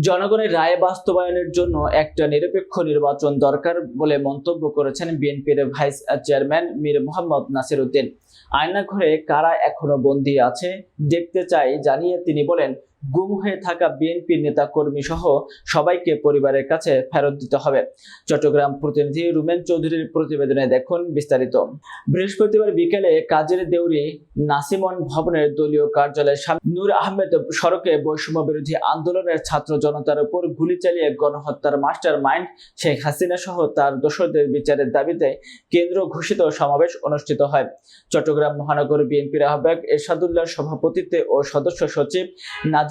জনগণের রায় বাস্তবায়নের জন্য একটা নিরপেক্ষ নির্বাচন দরকার বলে মন্তব্য করেছেন বিএনপির ভাইস চেয়ারম্যান মীর মোহাম্মদ নাসির উদ্দিন আয়নাঘরে কারা এখনও বন্দী আছে, দেখতে চাই, জানিয়ে তিনি বলেন গুম হয়ে থাকা বিএনপির নেতা কর্মী সহ সবাইকে পরিবারের কাছে ফেরত দিতে হবে। চট্টগ্রাম প্রতিনিধি রুমেন চৌধুরীর প্রতিবেদনে দেখুন বিস্তারিত। বৃহস্পতিবার বিকেলে কাজের দেউরি নাসিমন ভবনের দলীয় কার্যালয়ের সামনে নূর আহমেদ সড়কে বৈষম্য বিরোধী আন্দোলনের ছাত্র জনতার উপর গুলি চালিয়ে গণহত্যার মাস্টার মাইন্ড শেখ হাসিনা সহ তার দোষরদের বিচারের দাবিতে কেন্দ্র ঘোষিত সমাবেশ অনুষ্ঠিত হয়। চট্টগ্রাম মহানগর বিএনপির আহ্বায়ক এরশাদুল্লাহ সভাপতিত্বে ও সদস্য সচিব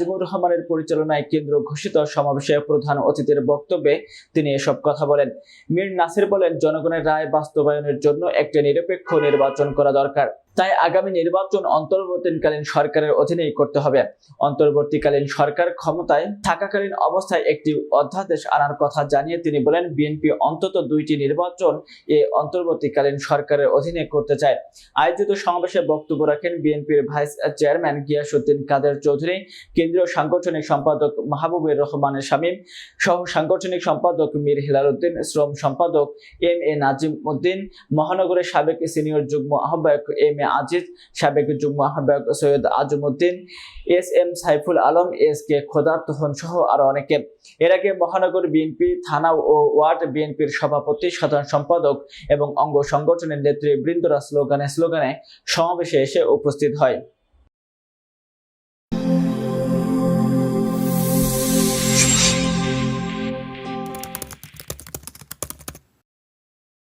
নাজিমুর রহমানের পরিচালনায় কেন্দ্র ঘোষিত সমাবেশে প্রধান অতিথির বক্তব্যে তিনি এসব কথা বলেন। মীর নাসির বলেন, জনগণের রায় বাস্তবায়নের জন্য একটি নিরপেক্ষ নির্বাচন করা দরকার। তাই আগামী নির্বাচন অন্তর্বর্তীকালীন সরকারের অধীনেই করতে হবে। অন্তর্বর্তীকালীন সরকার ক্ষমতায় থাকাকালীন অবস্থায় একটি অধ্যাদেশ আনার কথা জানিয়ে তিনি বলেন, বিএনপি অন্তত দুইটি নির্বাচন এ অন্তর্বর্তীকালীন সরকারের অধীনে করতে চায়। আয়োজিত সমাবেশে বক্তব্য রাখেন বিএনপির ভাইস চেয়ারম্যান গিয়াসুদ্দিন কাদের চৌধুরী, কেন্দ্রীয় সাংগঠনিক সম্পাদক মাহবুবুর রহমানের শামীম সহ সাংগঠনিক সম্পাদক মীর হিলাল উদ্দিন শ্রম সম্পাদক এম এ নাজিম উদ্দিন মহানগরের সাবেক সিনিয়র যুগ্ম আহ্বায়ক এম এ আজিজ, সাবেক যুগ্ম আহ্বায়ক Syed Azamuddin S M Saiful Alam, S K Khoda Tohan সহ আরও অনেকে। এর আগে মহানগর বিএনপি, থানা ও ওয়ার্ড বিএনপির সভাপতি, সাধারণ সম্পাদক এবং অঙ্গ সংগঠনের নেতৃবৃন্দরা স্লোগানে স্লোগানে সমাবেশে এসে উপস্থিত হয়।